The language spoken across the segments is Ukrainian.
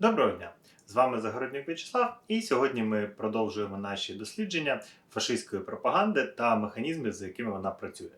Доброго дня! З вами Загороднюк В'ячеслав, і сьогодні ми продовжуємо наші дослідження фашистської пропаганди та механізмів, за якими вона працює.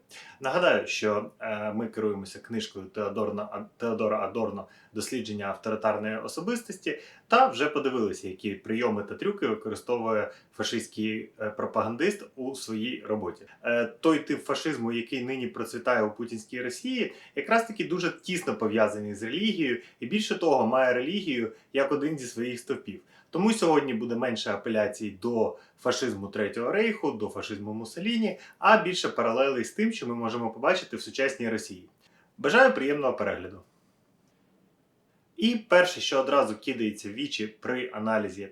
Нагадаю, що е, ми керуємося книжкою Теодорна, Теодора Адорно Дослідження авторитарної особистості та вже подивилися, які прийоми та трюки використовує фашистський е, пропагандист у своїй роботі. Е, той тип фашизму, який нині процвітає у путінській Росії, якраз таки дуже тісно пов'язаний з релігією, і більше того, має релігію як один зі своїх стовпів. Тому сьогодні буде менше апеляцій до фашизму Третього рейху, до фашизму Муссоліні, а більше паралелей з тим, що ми можемо побачити в сучасній Росії. Бажаю приємного перегляду. І перше, що одразу кидається в вічі при аналізі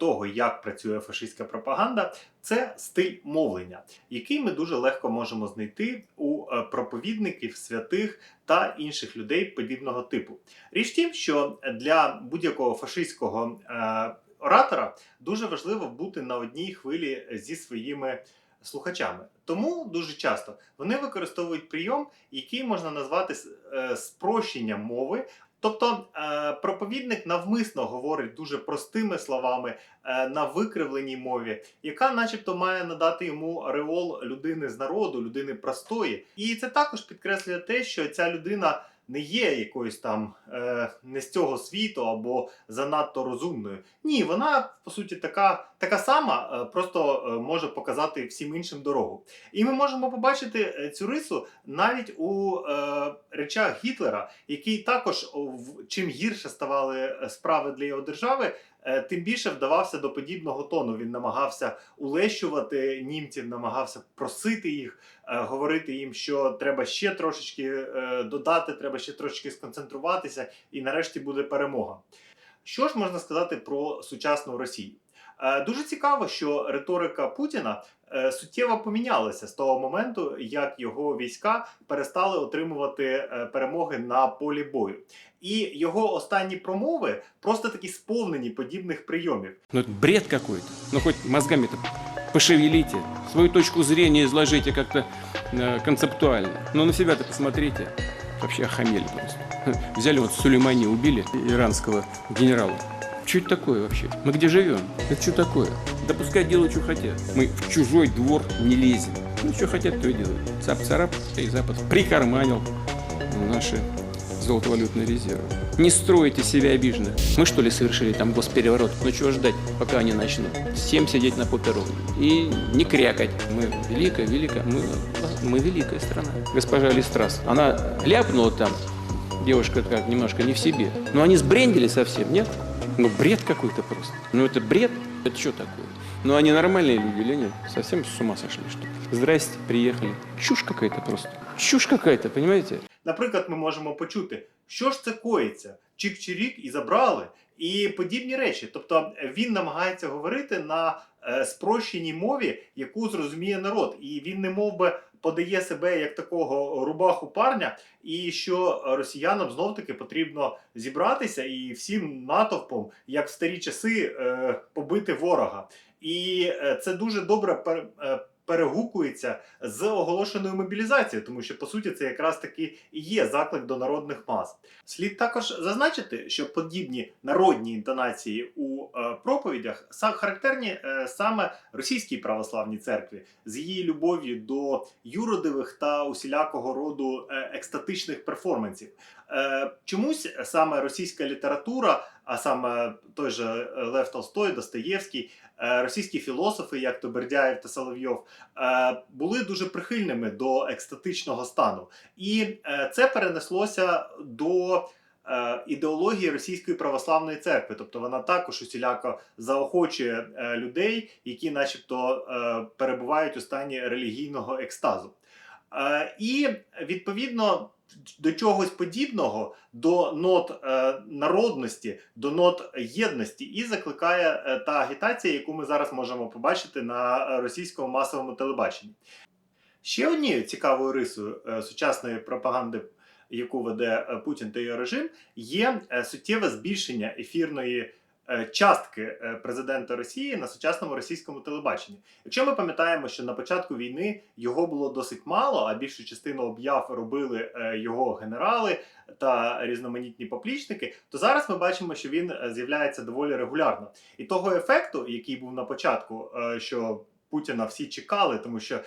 того, як працює фашистська пропаганда, це стиль мовлення, який ми дуже легко можемо знайти у е, проповідників, святих та інших людей подібного типу. Річ тім, що для будь-якого фашистського е, оратора дуже важливо бути на одній хвилі зі своїми слухачами. Тому дуже часто вони використовують прийом, який можна назвати е, спрощенням мови. Тобто е, проповідник навмисно говорить дуже простими словами е, на викривленій мові, яка, начебто, має надати йому реол людини з народу, людини простої. І це також підкреслює те, що ця людина не є якоюсь там е, не з цього світу або занадто розумною. Ні, вона по суті така, така сама, е, просто е, може показати всім іншим дорогу. І ми можемо побачити е, цю рису навіть у е, речах Гітлера, який також чим гірше ставали справи для його держави. Е, Тим більше вдавався до подібного тону. Він намагався улещувати німців, намагався просити їх, е, говорити їм, що треба ще трошечки е, додати, треба ще трошечки сконцентруватися, і нарешті буде перемога. Що ж можна сказати про сучасну Росію? Дуже цікаво, що риторика Путіна суттєво помінялася з того моменту, як його війська перестали отримувати е, перемоги на полі бою. І його останні промови просто такі сповнені подібних прийомів. Ну бред какой-то. Ну хоть мозгами-то пошевелите, свою точку зрения изложите как-то э, концептуально. Но на себя-то посмотрите. Вообще охамели просто. Взяли вот Сулеймани, убили иранского генерала. Что это такое вообще? Мы где живем? Это что такое? Да пускай делают, что хотят. Мы в чужой двор не лезем. Ну, что хотят, то и делают. Цап-царап, и Запад прикарманил наши золотовалютные резервы. Не стройте себя обиженно. Мы что ли совершили там госпереворот? Ну чего ждать, пока они начнут? Всем сидеть на попе ровно. И не крякать. Мы великая, великая, мы, мы великая страна. Госпожа Листрас, она ляпнула там, девушка как немножко не в себе. Но они сбрендили совсем, нет? Ну бред какой-то просто. Ну это бред. Это что такое? Ну они нормальные люди или нет? Совсем с ума сошли, что ли? Здрасте, приехали. Чушь какая-то просто. Чушь какая-то, понимаете? Наприклад, ми можемо почути, що ж це коїться, чик-чирік і забрали, і подібні речі. Тобто е, він намагається говорити на е, спрощеній мові, яку зрозуміє народ, і він не мов би подає себе як такого рубаху парня, і що росіянам знов таки потрібно зібратися і всім натовпом, як в старі часи, е, побити ворога. І е, це дуже добре е, перегукується з оголошеною мобілізацією, тому що по суті це якраз таки і є заклик до народних мас. Слід також зазначити, що подібні народні інтонації у е, проповідях характерні е, саме російській православній церкві з її любов'ю до юродивих та усілякого роду е, екстатичних перформансів. Е, чомусь саме російська література, а саме той же Лев Толстой, Достоєвський, російські філософи, як то Бердяєв та Соловйов, е, були дуже прихильними до екстатичного стану. І е, це перенеслося до е, ідеології Російської православної церкви. Тобто вона також усіляко заохочує е, людей, які, начебто, е, перебувають у стані релігійного екстазу. Е, І відповідно. До чогось подібного, до нот е, народності, до нот єдності, і закликає е, та агітація, яку ми зараз можемо побачити на російському масовому телебаченні. Ще однією цікавою рисою сучасної пропаганди, яку веде Путін та його режим, є суттєве збільшення ефірної частки е, президента Росії на сучасному російському телебаченні. Якщо ми пам'ятаємо, що на початку війни його було досить мало, а більшу частину об'яв робили е, його генерали та різноманітні поплічники, то зараз ми бачимо, що він е, з'являється доволі регулярно. І того ефекту, який був на початку, е, що Путіна всі чекали, тому що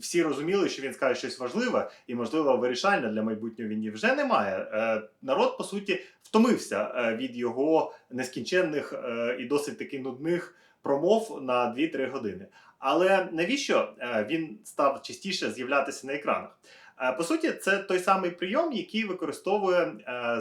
всі, розуміли, що він скаже щось важливе і, можливо, вирішальне для майбутньої війни, вже немає. Е, Народ, по суті, втомився е, від його нескінченних е, і досить таки нудних промов на 2-3 години. Але навіщо він став частіше з'являтися на екранах? По суті, це той самий прийом, який використовує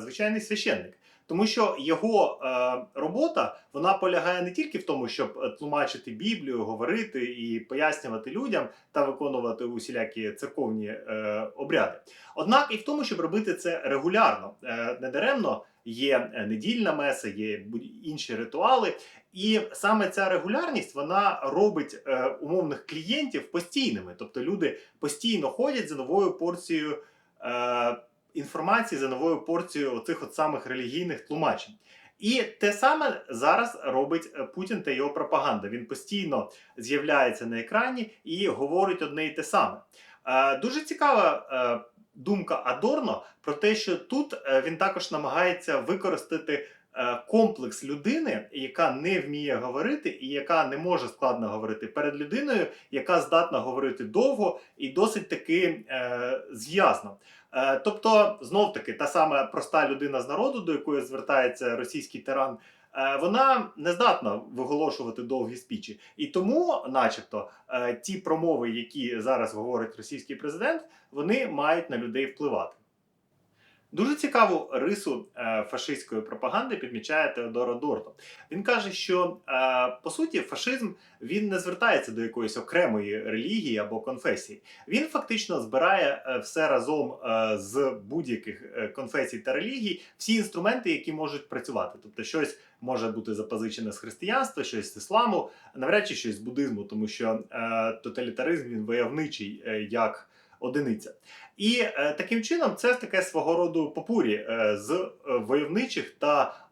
звичайний священник. Тому що його е, робота вона полягає не тільки в тому, щоб е, тлумачити Біблію, говорити і пояснювати людям та виконувати усілякі церковні е, обряди. Однак і в тому, щоб робити це регулярно, е, недаремно є е, недільна меса, є інші ритуали. І саме ця регулярність вона робить е, умовних клієнтів постійними. Тобто люди постійно ходять за новою порцією е, інформації, за новою порцією оцих от самих релігійних тлумачень. І те саме зараз робить е, Путін та його пропаганда. Він постійно з'являється на екрані і говорить одне і те саме. Е, дуже цікава е, думка Адорно про те, що тут він також намагається використати комплекс людини, яка не вміє говорити і яка не може складно говорити перед людиною, яка здатна говорити довго і досить таки е, зв'язно. Е, тобто, знов таки, та сама проста людина з народу, до якої звертається російський тиран. е, Вона не здатна виголошувати довгі спічі, і тому, начебто, е, ті промови, які зараз говорить російський президент, вони мають на людей впливати. Дуже цікаву рису е, фашистської пропаганди підмічає Теодор Адорно. Він каже, що е, по суті фашизм він не звертається до якоїсь окремої релігії або конфесії. Він фактично збирає е, все разом з будь-яких конфесій та релігій всі інструменти, які можуть працювати. Тобто, щось може бути запозичене з християнства, щось з ісламу, навряд чи щось з буддизму, тому що е, тоталітаризм він войовничий е, як одиниця. І е, таким чином це таке свого роду попурі е, з е, войовничих та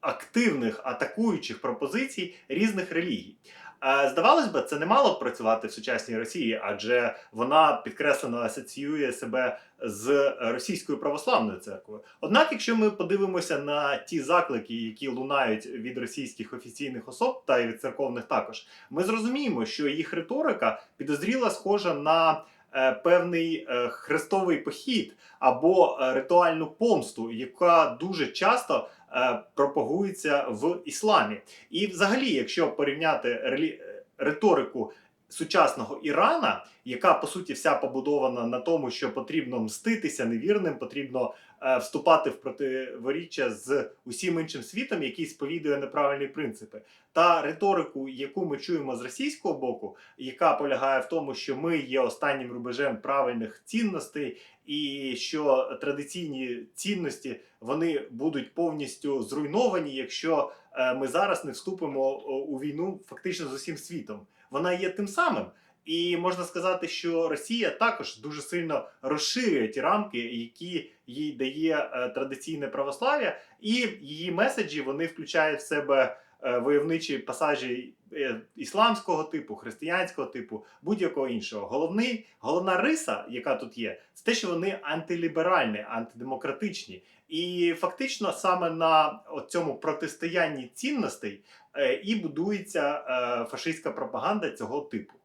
активних атакуючих пропозицій різних релігій. Е, Здавалось би, це не мало б працювати в сучасній Росії, адже вона підкреслено асоціює себе з російською православною церквою. Однак, якщо ми подивимося на ті заклики, які лунають від російських офіційних особ та й від церковних також, ми зрозуміємо, що їх риторика підозріла схожа на е, певний е, хрестовий похід або е, ритуальну помсту, яка дуже часто е, пропагується в ісламі. І, взагалі, якщо порівняти е, риторику сучасного Ірана, яка по суті вся побудована на тому, що потрібно мститися невірним, потрібно е, вступати в противоріччя з усім іншим світом, який сповідує неправильні принципи, та риторику, яку ми чуємо з російського боку, яка полягає в тому, що ми є останнім рубежем правильних цінностей, і що традиційні цінності вони будуть повністю зруйновані, якщо е, ми зараз не вступимо у війну фактично з усім світом. Вона є тим самим. І можна сказати, що Росія також дуже сильно розширює ті рамки, які їй дає е, традиційне православ'я, і її меседжі вони включають в себе е, войовничі пасажі е, ісламського типу, християнського типу, будь-якого іншого. Головний, головна риса, яка тут є, це те, що вони антиліберальні, антидемократичні. І фактично саме на цьому протистоянні цінностей і будується фашистська пропаганда цього типу.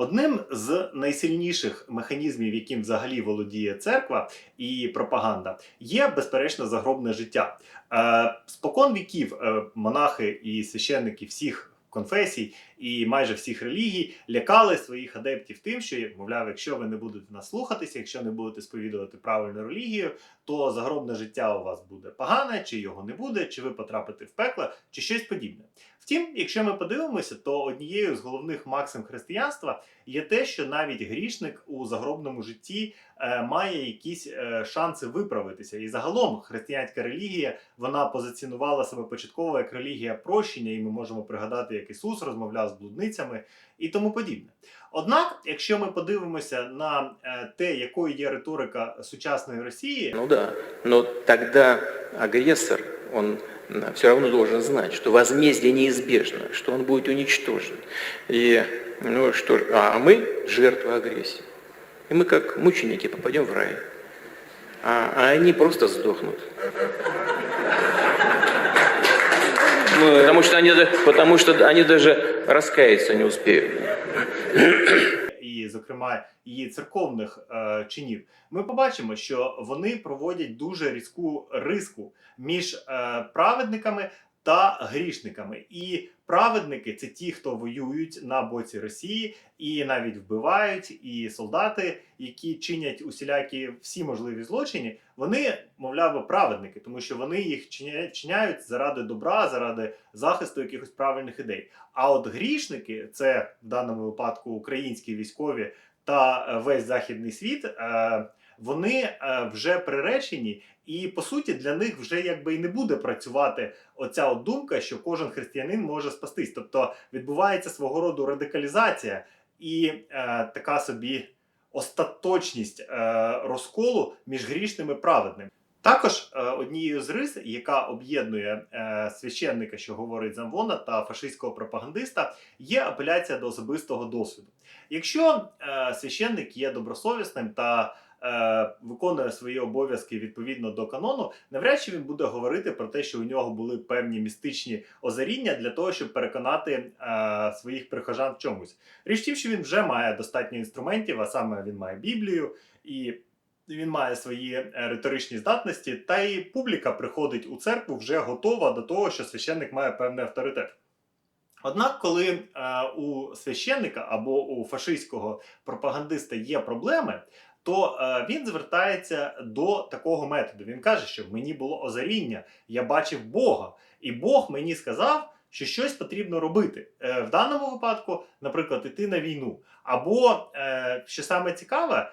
Одним з найсильніших механізмів, яким взагалі володіє церква і пропаганда, є безперечно загробне життя. Е, спокон віків е, монахи і священники всіх конфесій і майже всіх релігій лякали своїх адептів тим, що мовляв, якщо ви не будете нас слухатися, якщо не будете сповідувати правильну релігію, то загробне життя у вас буде погане, чи його не буде, чи ви потрапите в пекло, чи щось подібне. Втім, якщо ми подивимося, то однією з головних максим християнства є те, що навіть грішник у загробному житті е, має якісь е, шанси виправитися. І загалом християнська релігія вона позиціонувала себе початково як релігія прощення, і ми можемо пригадати, як Ісус розмовляв з блудницями і тому подібне. Однак, якщо ми подивимося на е, те, якою є риторика сучасної Росії, Ну да, но тогда агрессор, он все равно должен знать, что возмездие неизбежно, что он будет уничтожен. И, ну что ж, а мы жертвы агрессии. И мы как мученики попадем в рай. А, а они просто сдохнут. Ну, потому что они, потому что они даже раскаяться не успеют. Зокрема, її церковних е, чинів, ми побачимо, що вони проводять дуже різку риску між е, праведниками та грішниками. І праведники це ті, хто воюють на боці Росії і навіть вбивають, і солдати, які чинять усілякі всі можливі злочини, вони, мовляв, праведники, тому що вони їх чиня- вчиняють заради добра, заради захисту якихось правильних ідей. А от грішники, це в даному випадку українські військові та е, весь західний світ, е, вони е, вже приречені, і по суті для них вже якби і не буде працювати оця от думка, що кожен християнин може спастись. Тобто відбувається свого роду радикалізація і е, така собі остаточність е, розколу між грішним і праведним. Також е, однією з рис, яка об'єднує е, священника, що говорить Замвона, та фашистського пропагандиста, є апеляція до особистого досвіду. Якщо священник є добросовісним та е, виконує свої обов'язки відповідно до канону, навряд чи він буде говорити про те, що у нього були певні містичні озаріння для того, щоб переконати е, своїх прихожан в чомусь. Річ тім, що він вже має достатньо інструментів, а саме він має Біблію і. Він має свої е, риторичні здатності, та й публіка приходить у церкву вже готова до того, що священник має певний авторитет. Однак, коли е, у священника або у фашистського пропагандиста є проблеми, то е, він звертається до такого методу. Він каже, що мені було озаріння, я бачив Бога, і Бог мені сказав, що щось потрібно робити. Е, в даному випадку, наприклад, іти на війну. Або, е, що саме цікаве,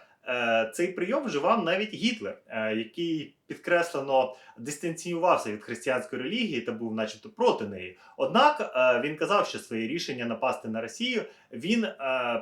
цей прийом вживав навіть Гітлер, е, який підкреслено дистанціювався від християнської релігії та був, начебто, проти неї. Однак е, він казав, що своє рішення напасти на Росію він е,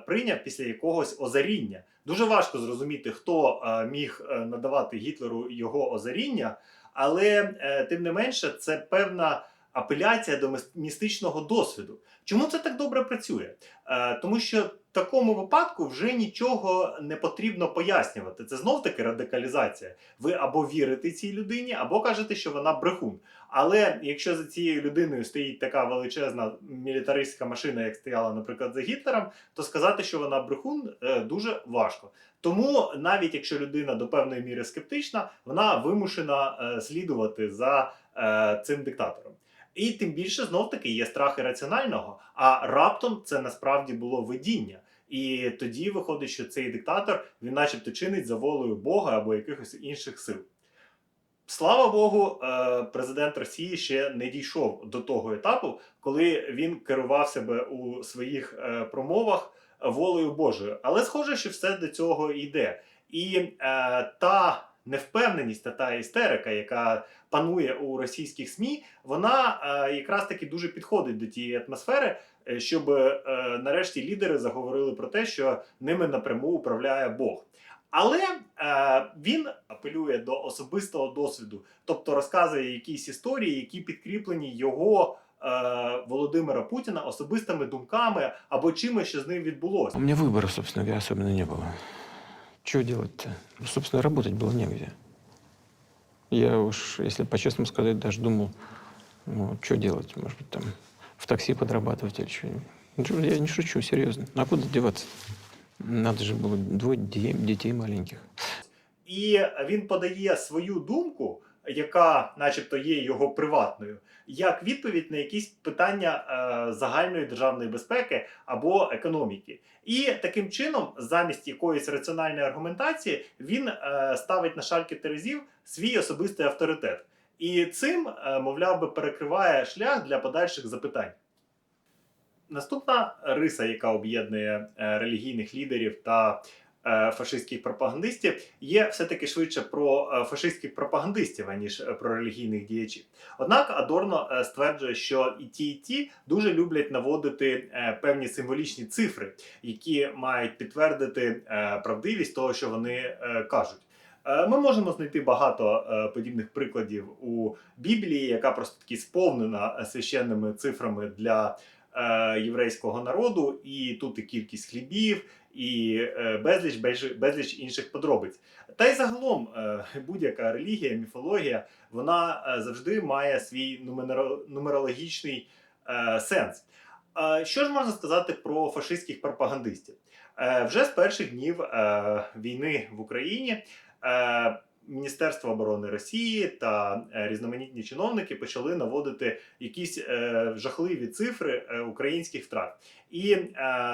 прийняв після якогось озаріння. Дуже важко зрозуміти, хто е, міг е, надавати Гітлеру його озаріння, але е, тим не менше, це певна апеляція до містичного досвіду. Чому це так добре працює? Е, тому що такому випадку вже нічого не потрібно пояснювати. Це знов таки радикалізація. Ви або вірите цій людині, або кажете, що вона брехун. Але якщо за цією людиною стоїть така величезна мілітаристська машина, як стояла, наприклад, за Гітлером, то сказати, що вона брехун, е, дуже важко. Тому навіть якщо людина до певної міри скептична, вона вимушена е, слідувати за е, цим диктатором. І тим більше знов таки є страх ірраціонального, а раптом це насправді було видіння. І тоді виходить, що цей диктатор він, начебто, чинить за волею Бога або якихось інших сил. Слава Богу, е, президент Росії ще не дійшов до того етапу, коли він керував себе у своїх е, промовах волею Божою. Але схоже, що все до цього йде. І е, та невпевненість та та істерика, яка панує у російських СМІ, вона е, якраз таки дуже підходить до тієї атмосфери, е, щоб е, нарешті лідери заговорили про те, що ними напряму управляє Бог. Але е, він апелює до особистого досвіду, тобто розказує якісь історії, які підкріплені його е, Володимира Путіна особистими думками або чимось, що з ним відбулося. У меня выбора, собственно говоря, особенно не было. Чего делать-то? Ну, собственно, работать было негде. Я уж, если по-честному сказать, даже думал, ну, что делать? Может быть, там в такси подрабатывать или что нибудь Я не шучу, серьезно. А куда деваться? Надо же было двое детей, детей маленьких. І він подає свою думку, яка, начебто, є його приватною, як відповідь на якісь питання е, загальної державної безпеки або економіки. І таким чином, замість якоїсь раціональної аргументації, він е, ставить на шальки терезів свій особистий авторитет. І цим, е, мовляв би, перекриває шлях для подальших запитань. Наступна риса, яка об'єднує релігійних лідерів та фашистських пропагандистів, є все-таки швидше про е, фашистських пропагандистів, аніж е, про релігійних діячів. Однак Адорно е, стверджує, що і ті, і ті дуже люблять наводити е, певні символічні цифри, які мають підтвердити е, правдивість того, що вони е, кажуть. Е, Ми можемо знайти багато е, подібних прикладів у Біблії, яка просто таки сповнена е, священними цифрами для е, єврейського народу, і тут і кількість хлібів, і е, безліч, безліч, інших подробиць. Та й загалом е, будь-яка релігія, міфологія, вона е, завжди має свій нумерологічний сенс. Що ж можна сказати про фашистських пропагандистів? Вже з перших днів війни в Україні Міністерство оборони Росії та е, різноманітні чиновники почали наводити якісь е, жахливі цифри е, українських втрат. І е,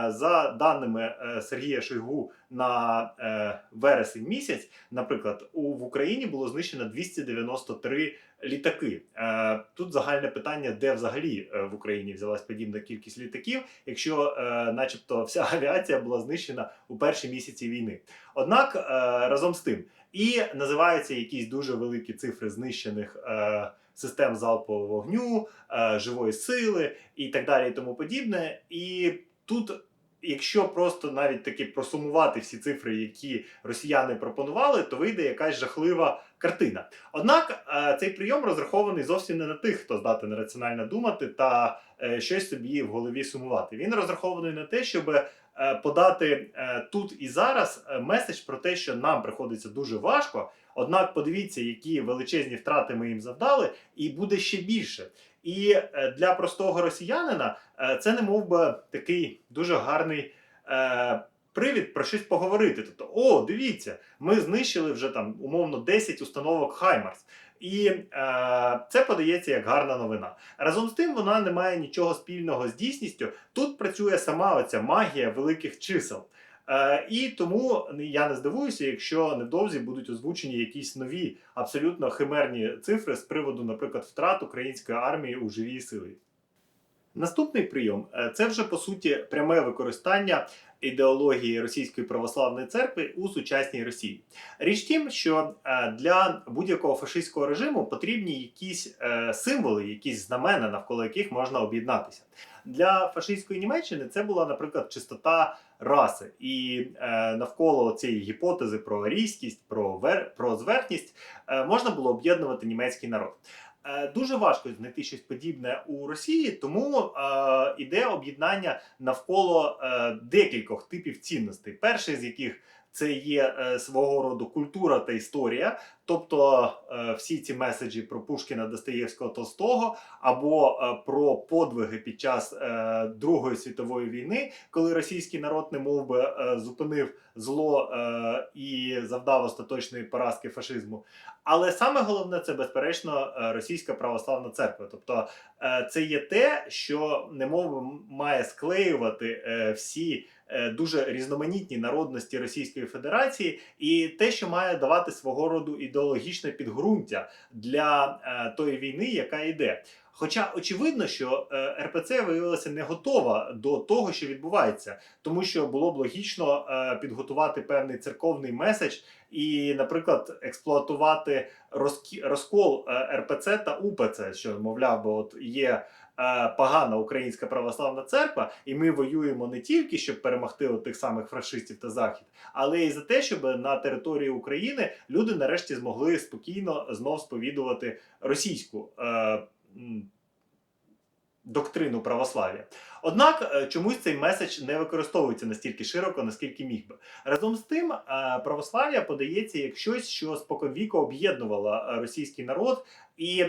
за даними е, Сергія Шойгу на е, вересень місяць, наприклад, у в Україні було знищено 293 літаки. Е, тут загальне питання, де взагалі в Україні взялась подібна кількість літаків, якщо, е, начебто, вся авіація була знищена у перші місяці війни. Однак е, разом з тим і називаються якісь дуже великі цифри знищених. Е, Систем залпового вогню, е, живої сили і так далі, і тому подібне. І тут, якщо просто навіть таки просумувати всі цифри, які росіяни пропонували, то вийде якась жахлива картина. Однак е, цей прийом розрахований зовсім не на тих, хто здатен раціонально думати та е, щось собі в голові сумувати. Він розрахований на те, щоб подати е, тут і зараз е, меседж про те, що нам приходиться дуже важко. Однак подивіться, які величезні втрати ми їм завдали, і буде ще більше. І е, для простого росіянина е, це не мов би такий дуже гарний е, привід про щось поговорити. Тобто, о, дивіться, ми знищили вже там умовно 10 установок Хаймарс. І е, це подається як гарна новина. Разом з тим, вона не має нічого спільного з дійсністю. Тут працює сама оця магія великих чисел. Е, і тому я не здивуюся, якщо невдовзі будуть озвучені якісь нові абсолютно химерні цифри з приводу, наприклад, втрат української армії у живій силі. Наступний прийом е, це вже по суті пряме використання ідеології Російської православної церкви у сучасній Росії. Річ тім, що е, для будь-якого фашистського режиму потрібні якісь е, символи, якісь знамена, навколо яких можна об'єднатися. Для фашистської Німеччини це була, наприклад, чистота раси, і навколо цієї гіпотези про арійськість, про вер... про зверхність е, можна було об'єднувати німецький народ. Е, Дуже важко знайти щось подібне у Росії, тому е, іде об'єднання навколо е, декількох типів цінностей. Перший з яких це є е, свого роду культура та історія, тобто е, всі ці меседжі про Пушкіна, Достоєвського, Толстого, або е, про подвиги під час Другої світової війни, коли російський народ не мов би зупинив зло і завдав остаточної поразки фашизму. Але саме головне це безперечно російська православна церква. Тобто це є те, що немов має склеювати всі дуже різноманітні народності Російської Федерації, і те, що має давати свого роду ідеологічне підґрунтя для е, тої війни, яка йде. Хоча очевидно, що е, РПЦ виявилася не готова до того, що відбувається, тому що було б логічно е, підготувати певний церковний меседж і, наприклад, експлуатувати розкол е, РПЦ та УПЦ, що мовляв, бо от є е, погана українська православна церква, і ми воюємо не тільки щоб перемогти тих самих фашистів та захід, але й за те, щоб на території України люди нарешті змогли спокійно знов сповідувати російську. Е, Доктрину православ'я. Однак е, чомусь цей меседж не використовується настільки широко, наскільки міг би. Разом з тим, е, православ'я подається як щось, що споконвіку об'єднувало е, російський народ, і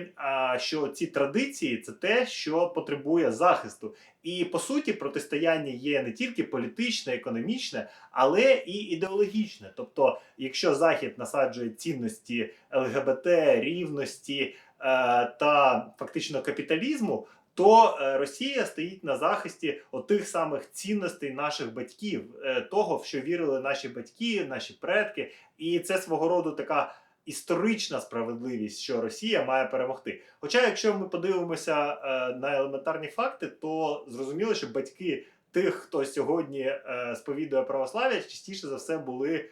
що ці традиції це те, що потребує захисту. І по суті, протистояння є не тільки політичне, економічне, але і ідеологічне. Тобто, якщо Захід насаджує цінності ЛГБТ, рівності та фактично капіталізму, то е, Росія стоїть на захисті отих самих цінностей наших батьків, е, того, в що вірили наші батьки, наші предки, і це свого роду така. Історична справедливість, що Росія має перемогти. Хоча, якщо ми подивимося е, на елементарні факти, то зрозуміло, що батьки тих, хто сьогодні сповідує православ'я, частіше за все були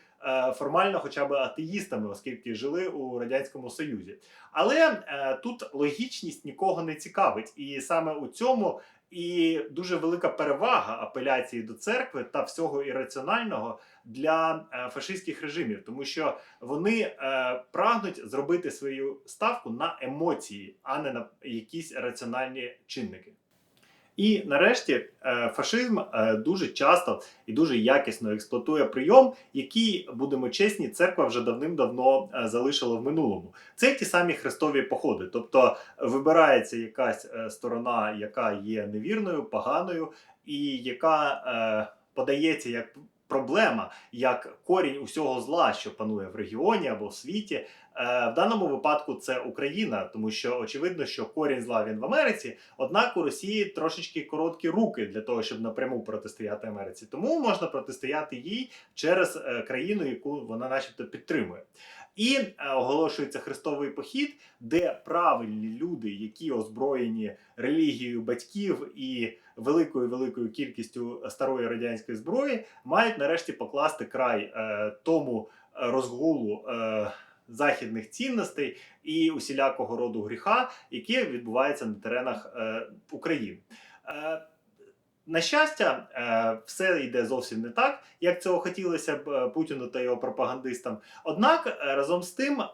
формально хоча б атеїстами, оскільки жили у радянському союзі. Але е, тут логічність нікого не цікавить, і саме у цьому і дуже велика перевага апеляції до церкви та всього ірраціонального для е, фашистських режимів, тому що вони е, прагнуть зробити свою ставку на емоції, а не на якісь раціональні чинники. І нарешті е, фашизм е, дуже часто і дуже якісно експлуатує прийом, який, будемо чесні, церква вже давним-давно е, залишила в минулому. Це ті самі хрестові походи, тобто вибирається якась сторона, яка є невірною, поганою, і яка подається як проблема, як корінь усього зла, що панує в регіоні або в світі. Е, В даному випадку це Україна, тому що очевидно, що корінь зла він в Америці. Однак у Росії трошечки короткі руки для того, щоб напряму протистояти Америці. Тому можна протистояти їй через е, країну, яку вона, начебто, підтримує. І е, оголошується хрестовий похід, де правильні люди, які озброєні релігією батьків і великою великою кількістю старої радянської зброї, мають нарешті покласти край е, тому е, розгулу. Е, Західних цінностей і усілякого роду гріха, які відбуваються на теренах е, України. Е, на щастя, е, все йде зовсім не так, як цього хотілося б е, Путіну та його пропагандистам. Однак е, разом з тим. е,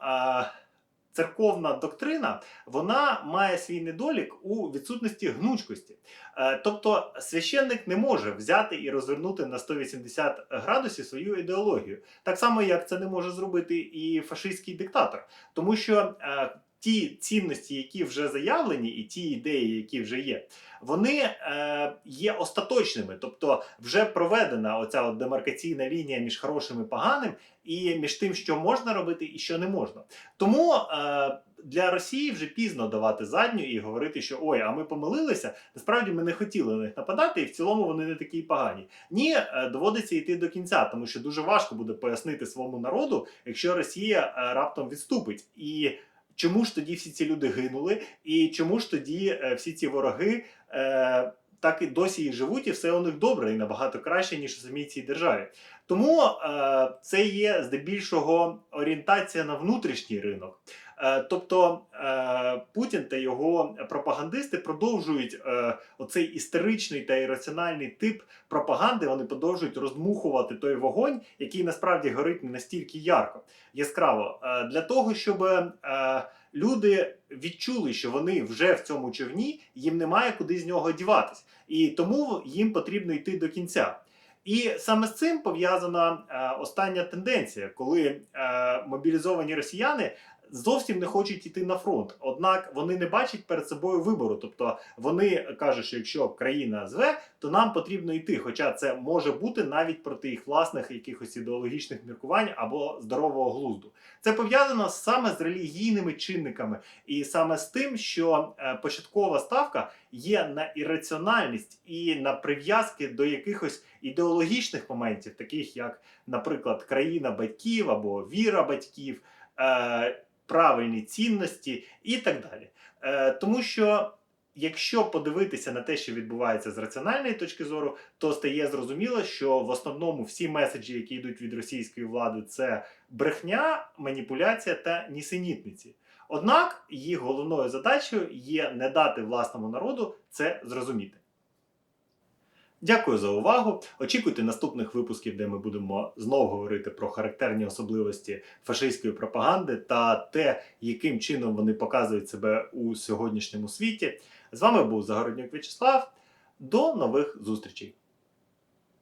Церковна доктрина вона має свій недолік у відсутності гнучкості. Е, Тобто священник не може взяти і розвернути на 180 градусів свою ідеологію, так само як це не може зробити і фашистський диктатор, тому що е, ті цінності, які вже заявлені, і ті ідеї, які вже є, вони е, є остаточними, тобто вже проведена оця от демаркаційна лінія між хорошим і поганим, і між тим, що можна робити і що не можна. Тому е, для Росії вже пізно давати задню і говорити, що ой, а ми помилилися. Насправді ми не хотіли на них нападати, і в цілому вони не такі погані. Ні, е, доводиться йти до кінця, тому що дуже важко буде пояснити своєму народу, якщо Росія е, раптом відступить. І чому ж тоді всі ці люди гинули, і чому ж тоді е, всі ці вороги. Е, так і досі і живуть, і все у них добре, і набагато краще, ніж у самій цій державі. Тому е, це є здебільшого орієнтація на внутрішній ринок. Е, тобто е, Путін та його пропагандисти продовжують е, оцей історичний та ірраціональний тип пропаганди. Вони продовжують роздмухувати той вогонь, який насправді горить не настільки ярко, яскраво, для того, щоб люди відчули, що вони вже в цьому човні, їм немає куди з нього діватись, і тому їм потрібно йти до кінця. І саме з цим пов'язана е, остання тенденція, коли е, мобілізовані росіяни зовсім не хочуть йти на фронт. Однак вони не бачать перед собою вибору. Тобто вони кажуть, що якщо країна зве, то нам потрібно йти. Хоча це може бути навіть проти їх власних якихось ідеологічних міркувань або здорового глузду. Це пов'язано саме з релігійними чинниками, і саме з тим, що е, початкова ставка є на ірраціональність і на прив'язки до якихось ідеологічних моментів, таких як, наприклад, країна батьків або віра батьків. Е, правильні цінності і так далі. Е, тому що якщо подивитися на те, що відбувається з раціональної точки зору, то стає зрозуміло, що в основному всі меседжі, які йдуть від російської влади, це брехня, маніпуляція та нісенітниці. Однак їх головною задачею є не дати власному народу це зрозуміти. Дякую за увагу. Очікуйте наступних випусків, де ми будемо знову говорити про характерні особливості фашистської пропаганди та те, яким чином вони показують себе у сьогоднішньому світі. З вами був Загороднюк В'ячеслав. До нових зустрічей!